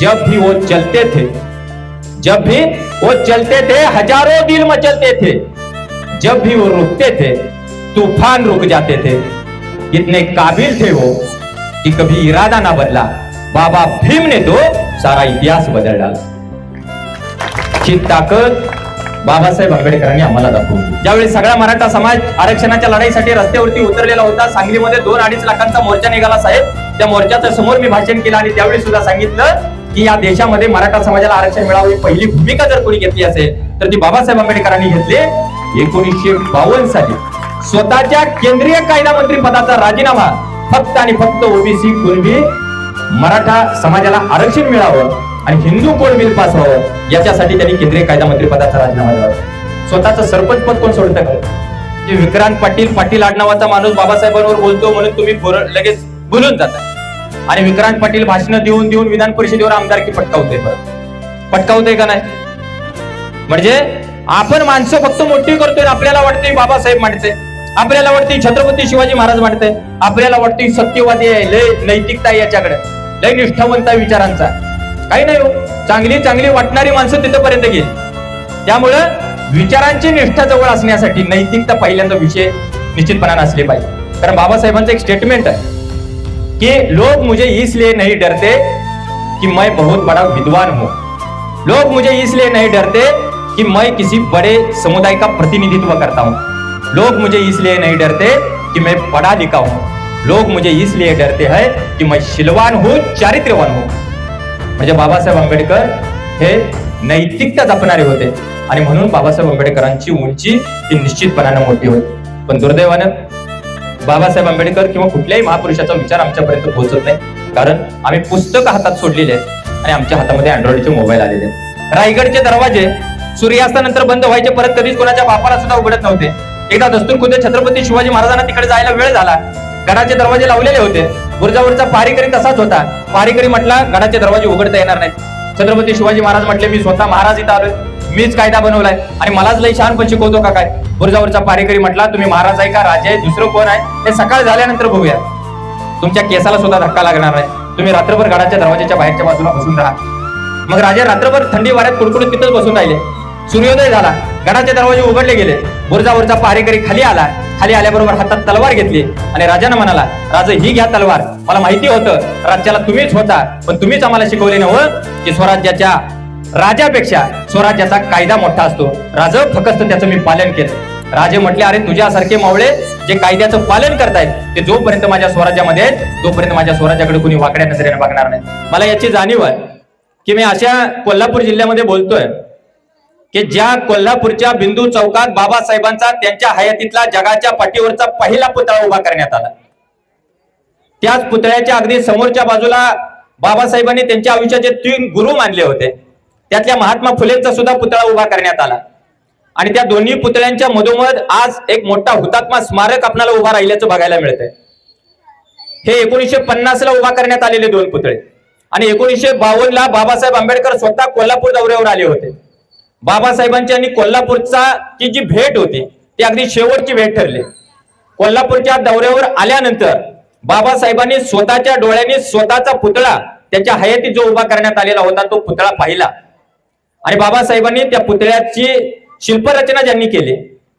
जब भी वो चलते थे जब भी वो चलते थे हजारों दिल मचलते थे जब भी वो रुकते थे तूफान रुक जाते थे। इतने काबिल थे वो कि कभी इरादा ना बदला। बाबा भीम ने तो सारा इतिहास बदल डाला। ची ताकद बाबासाहेब आंबेडकरांनी आम्हाला दाखवली ज्यावेळी सगळा मराठा समाज आरक्षणाच्या लढाईसाठी रस्त्यावरती उतरलेला होता सांगलीमध्ये दोन अडीच लाखांचा मोर्चा निघाला साहेब. त्या मोर्चाच्या समोर मी भाषण केलं आणि त्यावेळी सुद्धा सांगितलं की या देशामध्ये मराठा समाजाला आरक्षण मिळावं ही पहिली भूमिका जर कोणी घेतली असेल तर ती बाबासाहेब आंबेडकरांनी घेतली. एकोणीसशे बावन्न साली. स्वतःच्या केंद्रीय कायदा मंत्री पदाचा राजीनामा फक्त आणि फक्त ओबीसी कुणबी मराठा समाजाला आरक्षण मिळावं आणि हिंदू कोड बिल पास व्हावं याच्यासाठी त्यांनी केंद्रीय कायदा मंत्री पदाचा राजीनामा दिला. स्वतःचं सरपंच पद कोण सोडतं का? विक्रांत पाटील पाटील आडनावाचा माणूस बाबासाहेबांवर बोलतो म्हणून तुम्ही लगेच बोलून जाता. आणि विक्रांत पाटील भाषण देऊन देऊन विधान परिषदेवर आमदारकी पटकावते पटकावते का नाही? म्हणजे आपण माणसं फक्त मोठी करतोय आपल्याला वाटते बाबासाहेब मांडते आपल्याला वाटते छत्रपती शिवाजी महाराज मांडते आपल्याला वाटते सत्यवादी आहे लय नैतिकता याच्याकडे. लय निष्ठावंत विचारांचा. काही नाही हो. चांगली चांगली वाटणारी माणसं तिथपर्यंत घेईल त्यामुळं विचारांची निष्ठा जवळ असण्यासाठी नैतिकता पहिल्यांदा विषय निश्चितपणाने असले पाहिजे. कारण बाबासाहेबांचं एक स्टेटमेंट आहे. कि लोग मुझे इसलिए नहीं डरते कि मैं बहुत बड़ा विद्वान हूं। लोग मुझे इसलिए नहीं डरते कि मैं किसी बड़े समुदाय का प्रतिनिधित्व करता हूं। लोग मुझे इसलिए नहीं डरते कि मैं पढ़ा लिखा हूं। लोग मुझे इसलिए डरते हैं कि मैं शिलवान हूं चारित्र्यवान हूं। म्हणजे बाबासाहेब आंबेडकर हे नैतिकता जपणारे होते आणि म्हणून बाबासाहेब आंबेडकरांची उंची ही निश्चितपणानं मोठी होती. पण दुर्दैवानं बाबासाहेब आंबेडकर किंवा कुठल्याही महापुरुषाचा विचार आमच्यापर्यंत पोहोचत नाही. कारण आम्ही पुस्तकं हातात सोडलेले आहेत आणि आमच्या हातामध्ये अँड्रॉइडचे मोबाईल आलेले आहेत. रायगडचे दरवाजे सूर्यास्तानंतर बंद व्हायचे परत कधीच कोणाच्या बापाला सुद्धा उघडत नव्हते. एकदा दस्तूर खुद्द छत्रपती शिवाजी महाराजांना तिकडे जायला वेळ झाला. गडाचे दरवाजे लावलेले होते. बुरजावरचा पारीकरी तसाच होता. पारीकरी म्हटला गडाचे दरवाजे उघडता येणार नाहीत. छत्रपती शिवाजी महाराज म्हटले मी स्वतः महाराज इथं आलोय. मीच कायदा बनवलाय. आणि मलाच लई छानपण शिकवतो का काय? बुरजावरचा पारेकरी म्हटला तुम्ही महाराज आहे का? राजे आहे? दुसरं कोण आहे? हे सकाळ झाल्यानंतर बघूया. तुमच्या केसाला सुद्धा धक्का लागणार नाही. तुम्ही रात्रभर गडाच्या दरवाजाच्या बाहेरच्या बाजूला बसून राहा. मग राजा रात्रभर थंडी वाऱ्यात कुडकुडत तिथंच बसून राहिले. सूर्योदय झाला. गडाचे दरवाजे उघडले गेले. बुरजावरचा पारेकरी खाली आला. खाली आल्याबरोबर हातात तलवार घेतली. आणि राजानं म्हणाला राजा ही घ्या तलवार. मला माहिती होतं राज्याला तुम्हीच होता पण तुम्हीच आम्हाला शिकवले नव्हतं की स्वराज्याच्या राजापेक्षा स्वराज्याचा कायदा मोठा असतो. राज फक्त त्याचं मी पालन केलं. राजे म्हटले अरे तुझ्यासारखे मावळे जे कायद्याचं पालन करतायत ते जोपर्यंत माझ्या स्वराज्यामध्ये आहेत तोपर्यंत माझ्या स्वराज्याकडे कोणी वाकड्या नजरेने बघणार नाही. मला याची जाणीव आहे की मी अशा कोल्हापूर जिल्ह्यामध्ये बोलतोय की ज्या कोल्हापूरच्या बिंदू चौकात बाबासाहेबांचा त्यांच्या हयातीतला जगाच्या पाठीवरचा पहिला पुतळा उभा करण्यात आला. त्याच पुतळ्याच्या अगदी समोरच्या बाजूला बाबासाहेबांनी त्यांच्या आयुष्याचे तीन गुरु मानले होते. त्यातल्या महात्मा फुलेंचा सुद्धा पुतळा उभा करण्यात आला. आणि त्या दोन्ही पुतळ्यांच्या मधोमध आज एक मोठा हुतात्मा स्मारक आपल्याला उभा राहिल्याचं बघायला मिळतंय. हे एकोणीसशे पन्नास ला उभा करण्यात आलेले दोन पुतळे. आणि एकोणीसशे बावन्न ला बाबासाहेब आंबेडकर स्वतः कोल्हापूर दौऱ्यावर आले होते. बाबासाहेबांची आणि कोल्हापूरचा की जी भेट होती ती अगदी शेवटची भेट ठरली. कोल्हापूरच्या दौऱ्यावर आल्यानंतर बाबासाहेबांनी स्वतःच्या डोळ्यांनी स्वतःचा पुतळा त्यांच्या हयातीत जो उभा करण्यात आलेला होता तो पुतळा पाहिला. आणि बाबासाहेबांनी त्या पुतळ्याची शिल्परचना ज्यांनी केली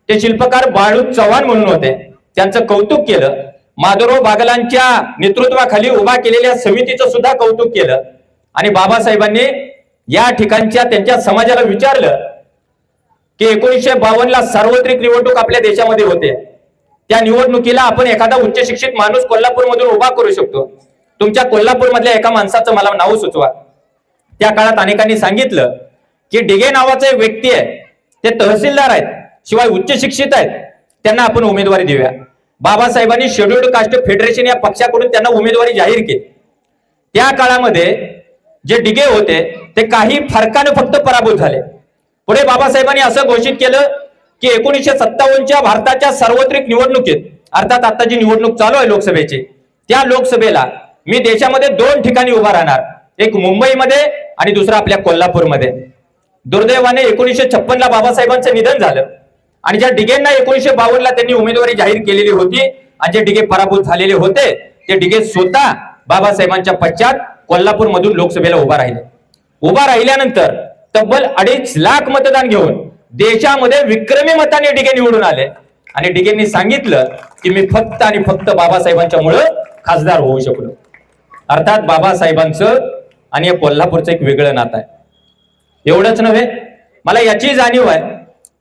ते शिल्पकार बाळू चव्हाण म्हणून होते. त्यांचं कौतुक केलं. माधवराव बागलांच्या नेतृत्वाखाली उभा केलेल्या समितीचं सुद्धा कौतुक केलं. आणि बाबासाहेबांनी या ठिकाणच्या त्यांच्या समाजाला विचारलं की एकोणीसशे बावन्न ला सार्वत्रिक निवडणूक आपल्या देशामध्ये होते. त्या निवडणुकीला आपण एखादा उच्च शिक्षित माणूस कोल्हापूरमधून उभा करू शकतो. तुमच्या कोल्हापूरमधल्या एका माणसाचं मला नाव सुचवा. त्या काळात अनेकांनी सांगितलं की डिगे नावाचा एक व्यक्ती आहे ते तहसीलदार आहेत शिवाय उच्च शिक्षित आहेत त्यांना आपण उमेदवारी देऊया. बाबासाहेबांनी शेड्युल्ड कास्ट फेडरेशन या पक्षाकडून त्यांना उमेदवारी जाहीर केली. त्या काळामध्ये जे डिगे होते ते काही फरकाने फक्त पराभूत झाले. पुढे बाबासाहेबांनी असं घोषित केलं की एकोणीसशे सत्तावन्नच्या भारताच्या सार्वत्रिक निवडणुकीत अर्थात आता जी निवडणूक चालू आहे लोकसभेची त्या लोकसभेला मी देशामध्ये दोन ठिकाणी उभा राहणार एक मुंबईमध्ये आणि दुसरा आपल्या कोल्हापूरमध्ये. दुर्दैवाने एकोणीसशे छप्पन ला बाबासाहेबांचं निधन झालं. आणि ज्या डिगेंना एकोणीसशे बावन्न ला त्यांनी उमेदवारी जाहीर केलेली होती आणि जे डिगे पराभूत झालेले होते ते डिगे स्वतः बाबासाहेबांच्या पश्चात कोल्हापूर मधून लोकसभेला उभा राहिले. उभा राहिल्यानंतर तब्बल अडीच लाख मतदान घेऊन देशामध्ये विक्रमी मताने डिगे निवडून आले. आणि डिगेंनी सांगितलं की मी फक्त आणि फक्त बाबासाहेबांच्या मुळे खासदार होऊ शकलो. अर्थात बाबासाहेबांचं आणि या कोल्हापूरचं एक वेगळं नातं आहे. एवढंच नव्हे. मला याची जाणीव आहे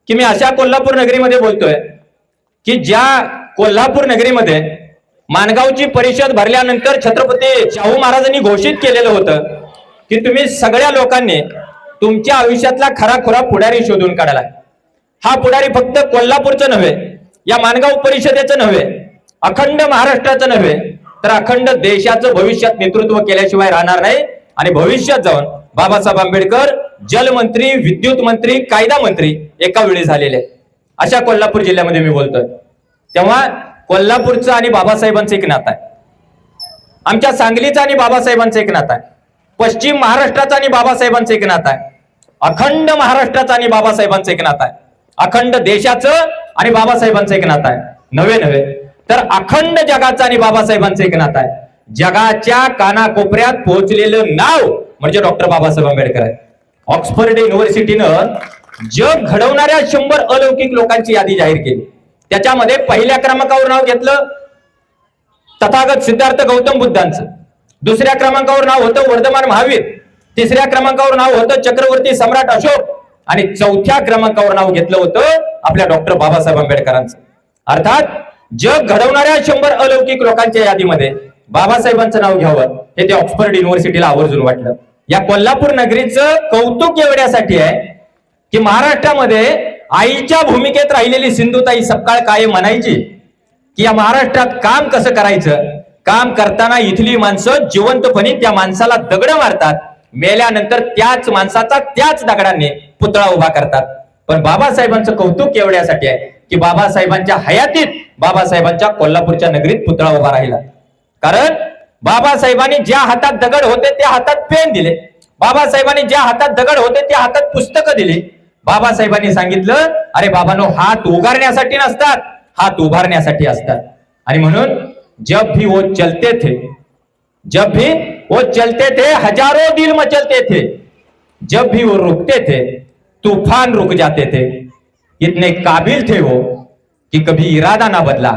की मी अशा कोल्हापूर नगरीमध्ये बोलतोय की ज्या कोल्हापूर नगरीमध्ये माणगावची परिषद भरल्यानंतर छत्रपती शाहू महाराजांनी घोषित केलेलं होतं की तुम्ही सगळ्या लोकांनी तुमच्या आयुष्यातला खराखुरा पुढारी शोधून काढायला हा पुढारी फक्त कोल्हापूरचं नव्हे या माणगाव परिषदेचं नव्हे अखंड महाराष्ट्राचं नव्हे तर अखंड देशाचं भविष्यात नेतृत्व केल्याशिवाय राहणार नाही आणि भविष्यात जाऊन बाबासाहेब आंबेडकर जलमंत्री विद्युत मंत्री कायदा मंत्री एका वेळी झालेले अशा कोल्हापूर जिल्ह्यामध्ये मी बोलतोय. तेव्हा कोल्हापूरचं आणि बाबासाहेबांचं एक नातं आहे. आमच्या सांगलीचं आणि बाबासाहेबांचं एक नातं आहे. पश्चिम महाराष्ट्राचं आणि बाबासाहेबांचं एक नातं आहे. अखंड महाराष्ट्राचं आणि बाबासाहेबांचं एक नातं आहे. अखंड देशाचं आणि बाबासाहेबांचं एक नातं आहे. नव्हे नव्हे. तर अखंड जगाचं आणि बाबासाहेबांचं एक नातं आहे. जगाच्या कानाकोपऱ्यात पोहोचलेलं नाव म्हणजे डॉक्टर बाबासाहेब आंबेडकर आहे. ऑक्सफर्ड युनिव्हर्सिटीनं जग घडवणाऱ्या शंभर अलौकिक लोकांची यादी जाहीर केली. त्याच्यामध्ये पहिल्या क्रमांकावर नाव घेतलं तथागत सिद्धार्थ गौतम बुद्धांचं. दुसऱ्या क्रमांकावर नाव होतं वर्धमान महावीर. तिसऱ्या क्रमांकावर नाव होतं चक्रवर्ती सम्राट अशोक. आणि चौथ्या क्रमांकावर नाव घेतलं होतं आपल्या डॉक्टर बाबासाहेब आंबेडकरांचं. अर्थात जग घडवणाऱ्या शंभर अलौकिक लोकांच्या यादीमध्ये बाबासाहेबांचं नाव घ्यावं हे ते ऑक्सफर्ड युनिव्हर्सिटीला आवर्जून वाटलं. या कोल्हापूर नगरीचं कौतुक एवढ्यासाठी आहे की महाराष्ट्रामध्ये आईच्या भूमिकेत राहिलेली सिंधुताई सपकाळ काय म्हणायची की या महाराष्ट्रात काम कसं करायचं? काम करताना इथली माणसं जिवंतपणी त्या माणसाला दगड मारतात. मेल्यानंतर त्याच माणसाचा त्याच दगडांनी पुतळा उभा करतात. पण बाबासाहेबांचं कौतुक एवढ्यासाठी आहे की बाबासाहेबांच्या हयातीत बाबासाहेबांच्या कोल्हापूरच्या नगरीत पुतळा उभा राहिला. कारण बाबासाहेबांनी ज्या हातात दगड होते त्या हातात पेन दिले. बाबासाहेबांनी ज्या हातात दगड होते त्या हातात पुस्तकं दिली. बाबासाहेबांनी सांगितलं अरे बाबानो हात उगारण्यासाठी नसतात हात उभारण्यासाठी असतात. आणि म्हणून जब भी वो चलते थे जब भी वो चलते थे हजारों दिल मचलते थे जब भी वो रुकते थे तूफान रुक जाते थे। इतने काबिल थे वो कि कभी इरादा ना बदला।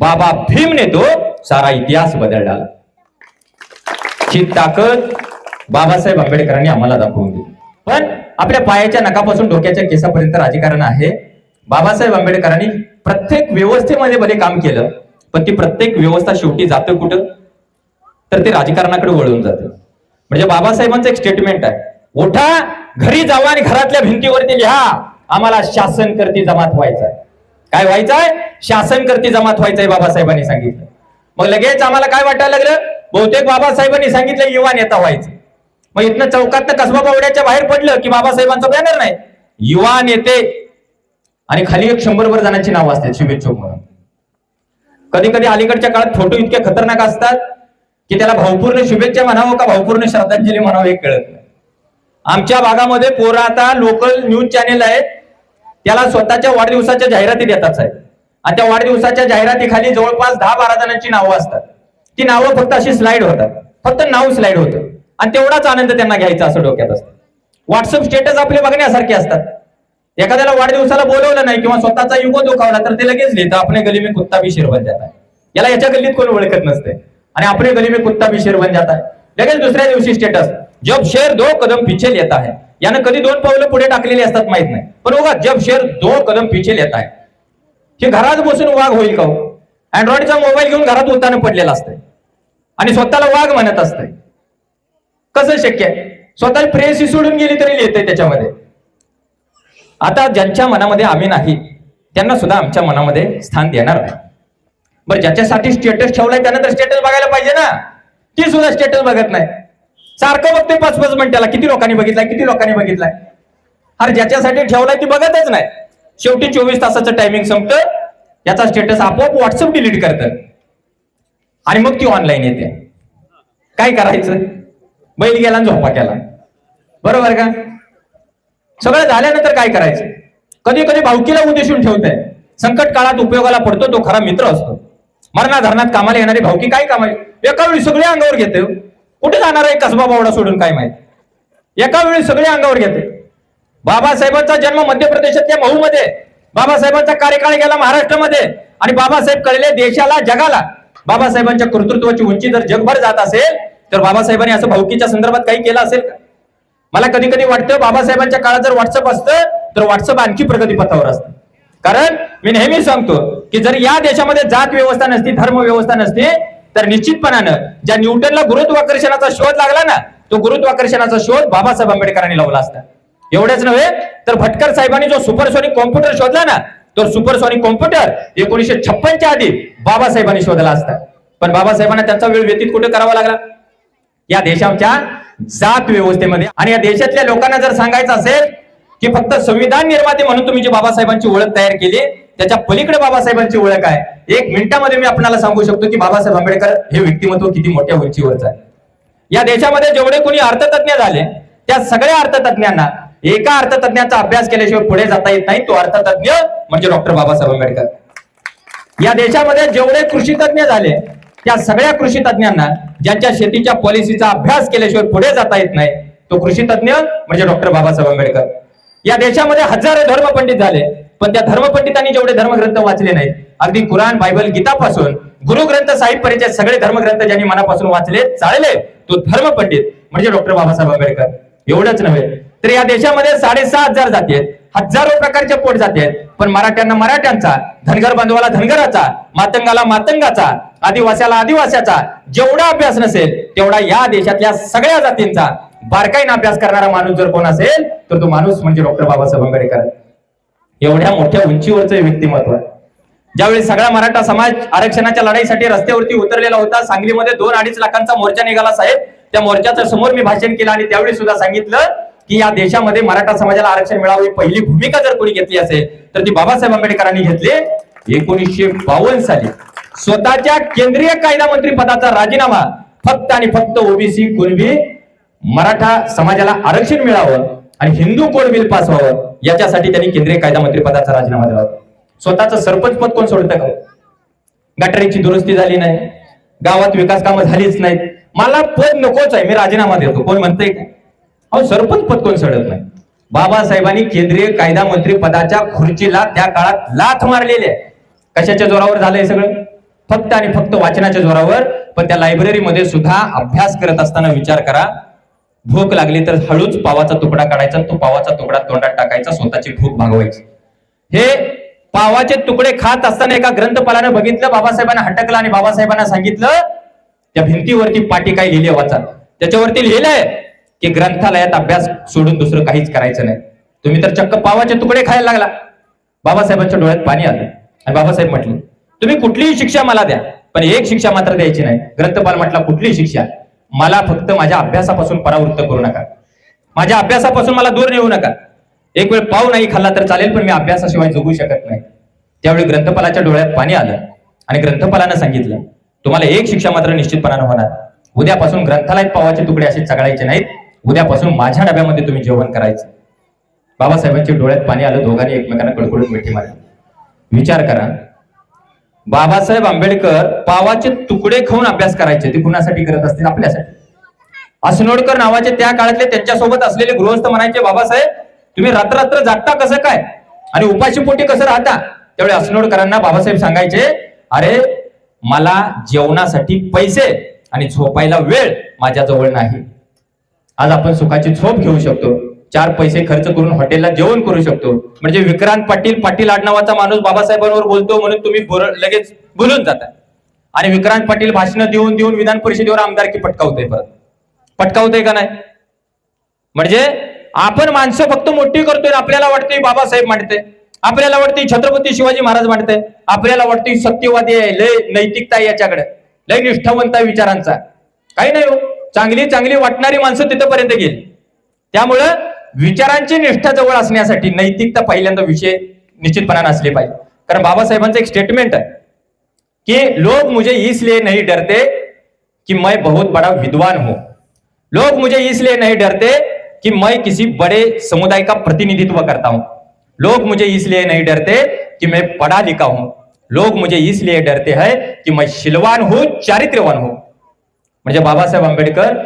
बाबा भीम ने तो सारा इतिहास बदल डाला। ही ताकद बाबासाहेब आंबेडकरांनी आम्हाला दाखवून दिली. पण आपल्या पायाच्या नकापासून डोक्याच्या केसापर्यंत राजकारण आहे. बाबासाहेब आंबेडकरांनी प्रत्येक व्यवस्थेमध्ये भले काम केलं पण ती प्रत्येक व्यवस्था शेवटी जातं कुठं? तर ते राजकारणाकडे वळून जाते. म्हणजे बाबासाहेबांचं एक स्टेटमेंट आहे. उठा घरी जावा आणि घरातल्या भिंतीवरती लिहा. आम्हाला शासन करती जमात व्हायचंय. काय व्हायचंय? शासन करती जमात व्हायचंय बाबासाहेबांनी सांगितलं. मग लगेच आम्हाला काय वाटायला लागलं? बहुतेक बाबासाहेबांनी सांगितलं युवा नेता व्हायचं. मग इथनं चौकात कसबा बावड्याच्या बाहेर पडलं की बाबासाहेबांचं बॅनर नाही. युवा नेते आणि खाली एक शंभरभर जणांची नावं असतात शुभेच्छुक म्हणून. कधी कधी अलीकडच्या काळात फोटो इतके खतरनाक असतात की त्याला भावपूर्ण शुभेच्छा म्हणावं का भावपूर्ण श्रद्धांजली म्हणावं हे कळत नाही. आमच्या भागामध्ये पोरं आता लोकल न्यूज चॅनेल आहेत. त्याला स्वतःच्या वाढदिवसाच्या जाहिराती देतात साहेब. आणि त्या वाढदिवसाच्या जाहिरातीखाली जवळपास दहा बारा जणांची नावं असतात. ती नावं फक्त अशी स्लाइड होतात. फक्त नाव स्लाइड होतं. आणि तेवढाच आनंद त्यांना घ्यायचा असं डोक्यात असतं. व्हॉट्सअप स्टेटस आपले बघण्यासारखे असतात. एखाद्याला वाढदिवसाला बोलवलं नाही किंवा स्वतःचा युगो दुखावला तर ते लगेच लिहितं आपल्या गली मी कुत्ता भी शेर जाता याला याच्या गल्लीत कोण ओळखत नसते. आणि आपल्या गली मी कुत्ता भी शेर बन जाता लगेच दुसऱ्या दिवशी स्टेटस जब शेर दो कदम पीछे लेता है. यानं कधी दोन पावलं पुढे टाकलेली असतात माहीत नाही. पण बघा जब शेर दो कदम पीछे लेता है. हे घरात बसून वाघ होईल का हो? अँड्रॉइडचा मोबाईल घेऊन घरात उतानं पडलेला असतंय. आणि स्वतःला वाघ म्हणत असतंय. कसं शक्य आहे? स्वतः प्रेयसी सोडून गेली तरी लिहिते त्याच्यामध्ये. आता ज्यांच्या मनामध्ये आम्ही नाही त्यांना सुद्धा आमच्या मनामध्ये स्थान देणार नाही. बरं ज्याच्यासाठी स्टेटस ठेवलाय त्यानंतर तर स्टेटस बघायला पाहिजे ना. ती सुद्धा स्टेटस बघत नाही. सारखं बघते पाच पाच मिनिटाला. किती लोकांनी बघितलाय किती लोकांनी बघितलाय. अरे ज्याच्यासाठी ठेवलाय ती बघतच नाही. शेवटी चोवीस तासाचं टायमिंग संपतं. याचा स्टेटस आपोआप व्हॉट्सअप डिलीट करतं. आणि मग ती ऑनलाईन येते. काय करायचं? बैल गेला आणि झोपा केला. बरोबर का? सगळं झाल्यानंतर काय करायचं? कधी कधी भावकीला उद्देशून ठेवतंय. संकट काळात उपयोगाला पडतो तो खरा मित्र असतो. मरणा धरणात कामाला येणारी भावकी काय कामाची एका वेळी सगळे अंगावर घेते. कुठे जाणार आहे? कसबा बावडा सोडून काय माहीत? एका वेळी सगळे अंगावर घेते. बाबासाहेबांचा जन्म मध्य प्रदेशातल्या महूमध्ये बाबासाहेबांचा कार्यकाळ गेला महाराष्ट्रामध्ये. आणि बाबासाहेब कळले देशाला जगाला. बाबासाहेबांच्या कर्तृत्वाची उंची जर जगभर जात असेल तर बाबासाहेबांनी असं भाऊकीच्या संदर्भात काही केलं असेल का? मला कधी कधी वाटतं बाबासाहेबांच्या काळात जर व्हॉट्सअप असतं तर व्हॉट्सअप आणखी प्रगतीपथावर असतं. कारण मी नेहमी सांगतो की जर या देशामध्ये जात व्यवस्था नसती धर्म व्यवस्था नसती तर निश्चितपणानं ज्या न्यूटनला गुरुत्वाकर्षणाचा शोध लागला ना तो गुरुत्वाकर्षणाचा शोध बाबासाहेब आंबेडकरांनी लावला असता. एवढेच नव्हे तर भटकर साहेबांनी जो सुपरसॉनिक कॉम्प्युटर शोधला ना तो सुपरसॉनिक कॉम्प्युटर एकोणीशे छप्पनच्या आधी बाबासाहेबांनी शोधला असता पण बाबासाहेबांना त्यांचा वेळ व्यतीत कुठे करावा लागला? या देशाच्या जात व्यवस्थेमध्ये. आणि या देशातल्या लोकांना जर सांगायचं असेल की फक्त संविधान निर्माते म्हणून तुम्ही जी बाबासाहेबांची ओळख तयार केली त्याच्या पलीकडे बाबासाहेबांची ओळख आहे. एक मिनिटामध्ये मी आपल्याला सांगू शकतो की बाबासाहेब आंबेडकर हे व्यक्तिमत्व किती मोठ्या उंचीवरचं आहे. या देशामध्ये जेवढे कोणी अर्थतज्ञ झाले त्या सगळ्या अर्थतज्ञांना एका अर्थतज्ञाचा अभ्यास केल्याशिवाय पुढे जाता येत नाही. तो अर्थतज्ञ म्हणजे डॉक्टर बाबासाहेब आंबेडकर. या देशामध्ये जेवढे कृषी तज्ञ झाले त्या सगळ्या कृषी तज्ञांना ज्यांच्या शेतीच्या पॉलिसीचा अभ्यास केल्याशिवाय पुढे जाता येत नाही तो कृषी तज्ञ म्हणजे डॉक्टर बाबासाहेब आंबेडकर. या देशामध्ये हजारो धर्मपंडित झाले पण त्या धर्मपंडितांनी जेवढे धर्मग्रंथ वाचले नाहीत अगदी कुराण बायबल गीतापासून गुरुग्रंथ साहिब परिचय सगळे धर्मग्रंथ ज्यांनी मनापासून वाचले चाळले तो धर्मपंडित म्हणजे डॉक्टर बाबासाहेब आंबेडकर. एवढंच नव्हे तर या देशामध्ये साडेसहा हजार जाती आहेत. हजारो प्रकारच्या पोट जाती. आहेत पण मराठ्यांना मराठ्यांचा धनगर बांधवाला धनगराचा मातंगाला मातंगाचा आदिवास्याला आदिवास्याचा जेवढा अभ्यास नसेल तेवढा या देशातल्या सगळ्या जातींचा बारकाईनं अभ्यास करणारा माणूस जर कोण असेल तर तो माणूस म्हणजे डॉक्टर बाबासाहेब आंबेडकर. एवढ्या मोठ्या उंचीवरचं व्यक्तिमत्व. आहे ज्यावेळी सगळा मराठा समाज आरक्षणाच्या लढाईसाठी रस्त्यावरती उतरलेला होता सांगलीमध्ये दोन अडीच लाखांचा मोर्चा निघाला साहेब. त्या मोर्चाच्या समोर मी भाषण केलं आणि त्यावेळी सुद्धा सांगितलं की या देशामध्ये मराठा समाजाला आरक्षण मिळावं ही पहिली भूमिका जर कोणी घेतली असेल तर ती बाबासाहेब आंबेडकरांनी घेतली. एकोणीसशे बावन्न साली. स्वतःच्या केंद्रीय कायदा मंत्री पदाचा राजीनामा फक्त आणि फक्त ओबीसी कुणबी मराठा समाजाला आरक्षण मिळावं आणि हिंदू कोड बिल पास व्हावं याच्यासाठी त्यांनी केंद्रीय कायदा मंत्री पदाचा राजीनामा दिला होता. स्वतःचं सरपंच पद कोण सोडतं का हो? गटारीची दुरुस्ती झाली नाही. गावात विकास कामं झालीच नाहीत. मला पद नकोच आहे मी राजीनामा देतो. कोण म्हणतंय का? अहो सरपंच पद कोण नाही. बाबासाहेबांनी केंद्रीय कायदा मंत्री पदाच्या खुर्चीला त्या काळात लाथ मारलेली आहे. कशाच्या जोरावर झालंय सगळं? फक्त आणि फक्त वाचनाच्या जोरावर. पण त्या लायब्ररीमध्ये सुद्धा अभ्यास करत असताना विचार करा. भूक लागली तर हळूच पावाचा तुकडा काढायचा तो पावाचा तुकडा तोंडात टाकायचा स्वतःची भूक भागवायची. हे पावाचे तुकडे खात असताना एका ग्रंथपालानं बघितलं बाबासाहेबांना हटकलं आणि बाबासाहेबांना सांगितलं त्या भिंतीवरती पाटी काय लिहिली वाचा. त्याच्यावरती लिहिलंय की ग्रंथालयात अभ्यास सोडून दुसरं काहीच करायचं नाही. तुम्ही तर चक्क पावाचे तुकडे खायला लागला. बाबासाहेबांच्या डोळ्यात पाणी आलं. आणि बाबासाहेब म्हटले तुम्ही कुठलीही शिक्षा मला द्या पण एक शिक्षा मात्र द्यायची नाही. ग्रंथपाल म्हटला कुठलीही शिक्षा? मला फक्त माझ्या अभ्यासापासून परावृत्त करू नका. माझ्या अभ्यासापासून मला दूर नेऊ नका. एक वेळ पाव नाही खाल्ला तर चालेल पण मी अभ्यासाशिवाय जगू शकत नाही. त्यावेळी ग्रंथपालाच्या डोळ्यात पाणी आलं आणि ग्रंथपालानं सांगितलं तुम्हाला एक शिक्षा मात्र निश्चितपणानं होणार. उद्यापासून ग्रंथालयात पावाचे तुकडे असे चघळायचे नाहीत. उद्यापासून माझ्या डब्यामध्ये तुम्ही जेवण करायचं. बाबासाहेबांच्या डोळ्यात पाणी आलं दोघांनी एकमेकांना कडकडून मिठी मारली. विचार करा. बाबासाहेब आंबेडकर पावाचे तुकडे खाऊन अभ्यास करायचे ते कुणासाठी करत असतील? आपल्यासाठी. असनोडकर नावाचे त्या काळातले त्यांच्यासोबत असलेले गृहस्थ म्हणायचे बाबासाहेब तुम्ही रात्र रात्र जागता कसं काय? आणि उपाशीपोटी कसं राहता? त्यावेळी असनोडकरांना बाबासाहेब सांगायचे अरे मला जेवणासाठी पैसे आणि झोपायला वेळ माझ्याजवळ नाही. आज आपण सुखाची झोप घेऊ शकतो. चार पैसे खर्च करून हॉटेलला जेवण करू शकतो. म्हणजे विक्रांत पाटील पाटील आडनावाचा माणूस बाबासाहेबांवर बोलतो म्हणून तुम्ही लगेच बोलून जाता. आणि विक्रांत पाटील भाषण देऊन देऊन विधान परिषदेवर आमदारकी पटकावतोय परत पटकावतोय का नाही? म्हणजे आपण माणसं फक्त मोठी करतोय आपल्याला वाटतंय बाबासाहेब मांडते आपल्याला वाटतंय छत्रपती शिवाजी महाराज मांडते आपल्याला वाटते सत्यवादी आहे लय नैतिकता आहे याच्याकडे. लय निष्ठावंत आहे विचारांचा. काही नाही हो. चांगली चांगली वाटणारी माणसं तिथपर्यंत गेली. त्यामुळं विचारांची निष्ठा जवळ असण्यासाठी नैतिकता पहिल्यांदा विषय निश्चितपणाने असले पाहिजे. कारण बाबासाहेबांचं एक स्टेटमेंट आहे कि लोग मुझे इसलिए नहीं डरते कि मैं बहुत बड़ा विद्वान हूं. लोग मुझे इसलिए नहीं डरते कि मैं किसी बड़े समुदाय का प्रतिनिधित्व करता हूं. लोग मुझे इसलिए नहीं डरते कि मैं पढ़ा लिखा हूं. लोग मुझे इसलिए डरते हैं कि मैं शिलवान हूं चारित्र्यवान हूं. म्हणजे बाबासाहेब आंबेडकर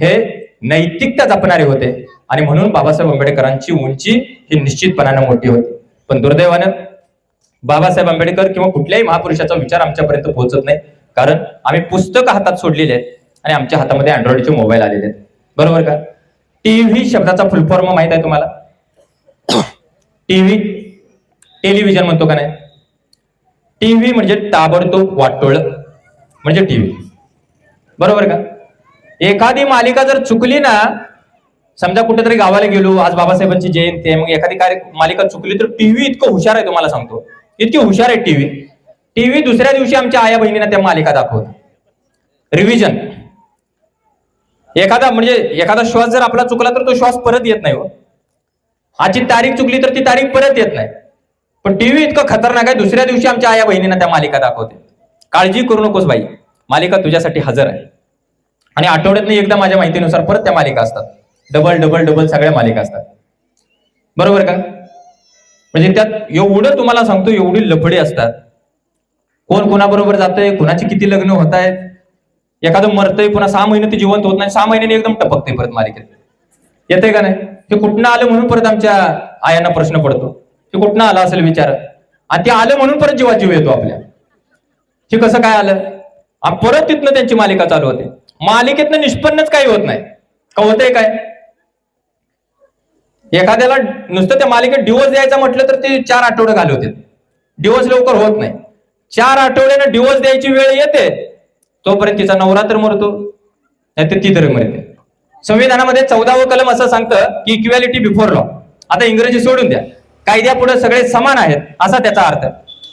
हे नैतिकता जपणारे होते. आणि म्हणून बाबासाहेब आंबेडकरांची उंची ही निश्चितपणाने मोठी होती. पण दुर्दैवानं बाबासाहेब आंबेडकर किंवा कुठल्याही महापुरुषाचा विचार आमच्यापर्यंत पोहोचत नाही. कारण आम्ही पुस्तकं हातात सोडलेले आहेत आणि आमच्या हातामध्ये अँड्रॉइडचे मोबाईल आलेले आहेत. बरोबर का? टीव्ही शब्दाचा फुलफॉर्म माहीत आहे तुम्हाला? टीव्ही टेलिव्हिजन म्हणतो का नाही? टीव्ही म्हणजे ताबडतोब वाटोळ. म्हणजे टीव्ही बरोबर का? एखादी मालिका जर चुकली ना समजा कुठेतरी गावाला गेलो आज बाबासाहेबांची जयंती आहे मग एखादी कार्य मालिका चुकली तर टीव्ही इतकं हुशार आहे तुम्हाला सांगतो. इतकी हुशार आहे टीव्ही टीव्ही दुसऱ्या दिवशी आमच्या आया बहिणींना त्या मालिका दाखवत. रिव्हिजन एखादा म्हणजे एखादा श्वास जर आपला चुकला तर तो श्वास परत येत नाही हो. आजची तारीख चुकली तर ती तारीख परत येत नाही. पण टीव्ही इतकं खतरनाक आहे दुसऱ्या दिवशी आमच्या आया बहिणींना त्या मालिका दाखवते. काळजी करू नकोस बाई. मालिका तुझ्यासाठी हजर आहे. आणि आठवड्यात एकदा माझ्या माहितीनुसार परत त्या मालिका असतात. डबल डबल डबल सगळ्या मालिका असतात. बरोबर का? म्हणजे त्यात एवढं तुम्हाला सांगतो एवढी लफडे असतात. कोण कोणाबरोबर जातंय कुणाची किती लग्न होत आहेत एखादं मरतंय पुन्हा सहा महिने ते जिवंत होत नाही सहा महिन्याने एकदम टपकते परत मालिकेत. येतंय का नाही? ते कुठनं आलं म्हणून परत आमच्या आयांना प्रश्न पडतो. ते कुठनं आलं असेल विचार? आणि ते आलं म्हणून परत जीवा जीव येतो आपल्या. हे कसं काय आलं? परत तिथनं त्यांची मालिका चालू होते. मालिकेतनं निष्पन्नच काही होत नाही. का होतंय काय? एखाद्याला नुसतं त्या मालिकेत डिवोर्स द्यायचा म्हटलं तर ते चार आठवडे घालवते डिवोर्स लवकर होत नाही. चार आठवड्यानं डिवोर्स द्यायची वेळ येते तोपर्यंत तिचा नवरा तर मरतो नाहीतर ती तरी मरते. संविधानामध्ये चौदावं कलम असं सांगतं की इक्वॅलिटी बिफोर लॉ आता इंग्रजी सोडून द्या. कायद्यापुढे सगळे समान आहेत असा त्याचा अर्थ.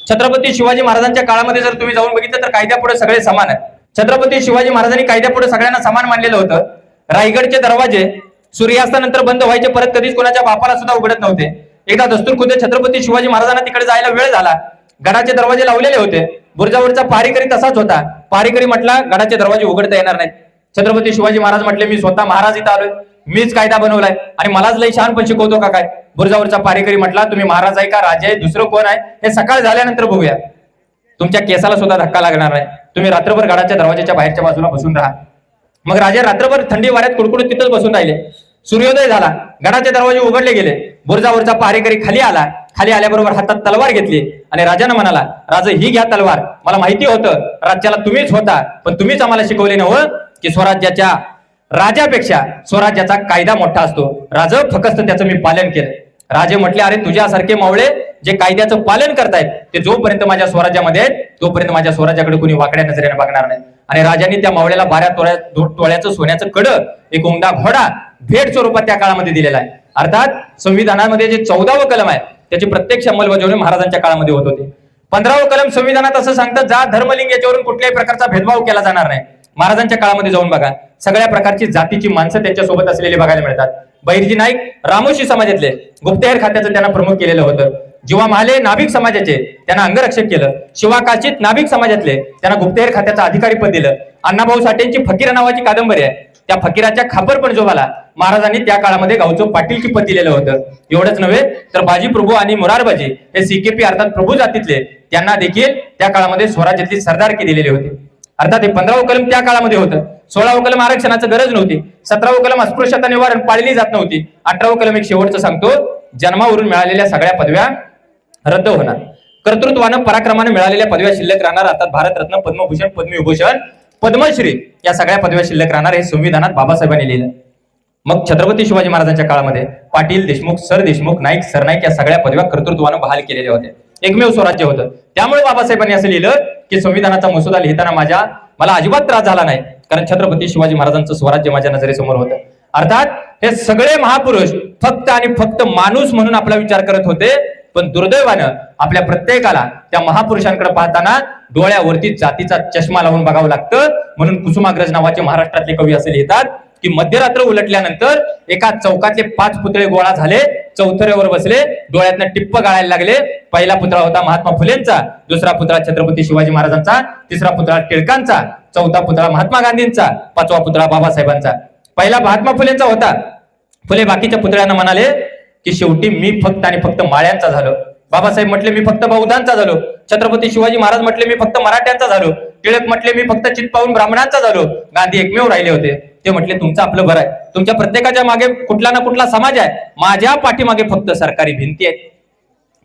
छत्रपती शिवाजी महाराजांच्या काळामध्ये जर तुम्ही जाऊन बघितलं तर कायद्यापुढे सगळे समान आहेत. छत्रपती शिवाजी महाराजांनी कायद्यापुढे सगळ्यांना समान मानलेलं होतं. रायगडचे दरवाजे सूर्यास्तानंतर बंद व्हायचे परत कधीच कोणाच्या बापाला सुद्धा उघडत नव्हते. एकदा दस्तूर खुद्द छत्रपती शिवाजी महाराजांना तिकडे जायला वेळ झाला. गडाचे दरवाजे लावलेले होते. बुरजावरचा पारीकरी तसाच होता. पारीकरी म्हटला गडाचे दरवाजे उघडता येणार नाहीत. छत्रपती शिवाजी महाराज म्हटले मी स्वतः महाराज इथं आलोय. मीच कायदा बनवलाय. आणि मलाच लई शहाणपण शिकवतो का काय? बुरजावरचा पारेकरी म्हटला तुम्ही महाराज आहे का? राजे आहे? दुसरं कोण आहे? हे सकाळ झाल्यानंतर बघूया. तुमच्या केसाला सुद्धा धक्का लागणार नाही. तुम्ही रात्रभर गडाच्या दरवाजाच्या बाहेरच्या बाजूला बसून राहा. मग राजा रात्रभर थंडी वाऱ्यात कुडकुडत तिथंच बसून राहिले. सूर्योदय झाला. गडाचे दरवाजे उघडले गेले. बुरजावरचा पारेकरी खाली आला. खाली आल्याबरोबर हातात तलवार घेतली. आणि राजानं म्हणाला राजा ही घ्या तलवार. मला माहिती होतं राज्याला तुम्हीच होता पण तुम्हीच आम्हाला शिकवले नव्हतं की स्वराज्याच्या राजापेक्षा स्वराज्याचा कायदा मोठा असतो. राज फकस्त त्याचं मी पालन केलं. राजे म्हटले अरे तुझ्यासारखे मावळे जे कायद्याचं पालन करतायत ते जोपर्यंत माझ्या स्वराज्यामध्ये आहेत तोपर्यंत माझ्या स्वराज्याकडे कोणी वाकड्या नजरेने बघणार नाही. आणि राजांनी त्या मावळ्याला बाऱ्या तोळ्या तोळ्याचं सोन्याचं कड एक उमदा घोडा भेट स्वरूपात त्या काळामध्ये दिलेला आहे. अर्थात संविधानामध्ये जे चौदावं कलम आहे त्याची प्रत्यक्ष अंमलबजावणी महाराजांच्या काळामध्ये होत होती. पंधरावं कलम संविधानात असं सांगतं जा धर्मलिंग याच्यावरून कुठल्याही प्रकारचा भेदभाव केला जाणार नाही. महाराजांच्या काळामध्ये जाऊन बघा. सगळ्या प्रकारची जातीची माणसं त्यांच्यासोबत असलेली बघायला मिळतात. बैरजी नाईक रामोशी समाजातले. गुप्तहेर खात्याचं त्यांना प्रमुख केलेलं होतं. जीवा महाले नाभिक समाजाचे. त्यांना अंगरक्षक केलं. शिवा काशीत नाभिक समाजातले. त्यांना गुप्तहेर खात्याचं अधिकारी पद दिलं. अण्णाभाऊ साठेंची फकीर नावाची कादंबरी आहे. त्या फकीराच्या खापर पण मला महाराजांनी त्या काळामध्ये गावचं पाटील पद दिलेलं होतं. एवढंच नव्हे तर बाजी प्रभू आणि मुरारबाजी हे सीकेपी अर्थात प्रभू जातीतले. त्यांना देखील त्या काळामध्ये स्वराज्यातली सरदारकी दिलेली होती. अर्थात हे पंधरावं कलम त्या काळामध्ये होतं. सोळावं कलम आरक्षणाचं गरज नव्हती. सतरावं कलम अस्पृश्यता निवारण पाळली जात नव्हती. अठरावं कलम एक शेवटचं सांगतो. जन्मावरून मिळालेल्या सगळ्या पदव्या रद्द होणार. कर्तृत्वानं पराक्रमानं मिळालेल्या पदव्या शिल्लक राहणार. अर्थात भारतरत्न पद्मभूषण पद्मविभूषण पद्मश्री या सगळ्या पदव्या शिल्लक राहणार हे संविधानात बाबासाहेबांनी लिहिलं. मग छत्रपती शिवाजी महाराजांच्या काळामध्ये पाटील देशमुख सर देशमुख नाईक सरनाईक या सगळ्या पदव्या कर्तृत्वानं बहाल केलेल्या होत्या. एकमेव स्वराज्य होतं. त्यामुळे बाबासाहेबांनी असं लिहिलं की संविधानाचा मसुदा लिहिताना माझ्या मला अजिबात त्रास झाला नाही. कारण छत्रपती शिवाजी महाराजांचं स्वराज्य माझ्या नजरेसमोर होतं. अर्थात हे सगळे महापुरुष फक्त आणि फक्त माणूस म्हणून आपला विचार करत होते पण दुर्दैवानं आपल्या प्रत्येकाला त्या महापुरुषांकडे पाहताना डोळ्यावरती जातीचा चष्मा लावून बघावं लागतं. म्हणून कुसुमाग्रज नावाचे महाराष्ट्रातले कवी असे लिहितात की मध्यरात्र उलटल्यानंतर एका चौकातले पाच पुतळे गोळा झाले चौथऱ्यावर बसले. डोळ्यातनं टिप्प गाळायला लागले. पहिला पुतळा होता महात्मा फुलेंचा. दुसरा पुतळा छत्रपती शिवाजी महाराजांचा. तिसरा पुतळा टिळकांचा. चौथा पुतळा महात्मा गांधींचा. पाचवा पुतळा बाबासाहेबांचा. पहिला महात्मा फुलेंचा होता. फुले बाकीच्या पुतळ्यांना म्हणाले की शेवटी मी फक्त आणि फक्त माळ्यांचा झालो. बाबासाहेब म्हटले मी फक्त बौद्धांचा झालो. छत्रपती शिवाजी महाराज म्हटले मी फक्त मराठ्यांचा झालो. टिळक म्हटले मी फक्त चित पाहून ब्राह्मणांचा झालो. गांधी एकमेव राहिले होते. ते म्हटले तुमचं आपलं बरं आहे. तुमच्या प्रत्येकाच्या मागे कुठला ना कुठला समाज आहे. माझ्या पाठीमागे फक्त सरकारी भिंती आहेत.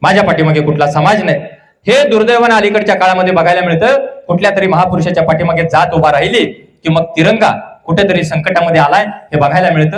माझ्या पाठीमागे कुठला समाज नाही. हे दुर्दैवानं अलीकडच्या काळामध्ये बघायला मिळतं. कुठल्या तरी महापुरुषाच्या पाठीमागे जात उभा राहिली की मग तिरंगा कुठेतरी संकटामध्ये आलाय हे बघायला मिळतं.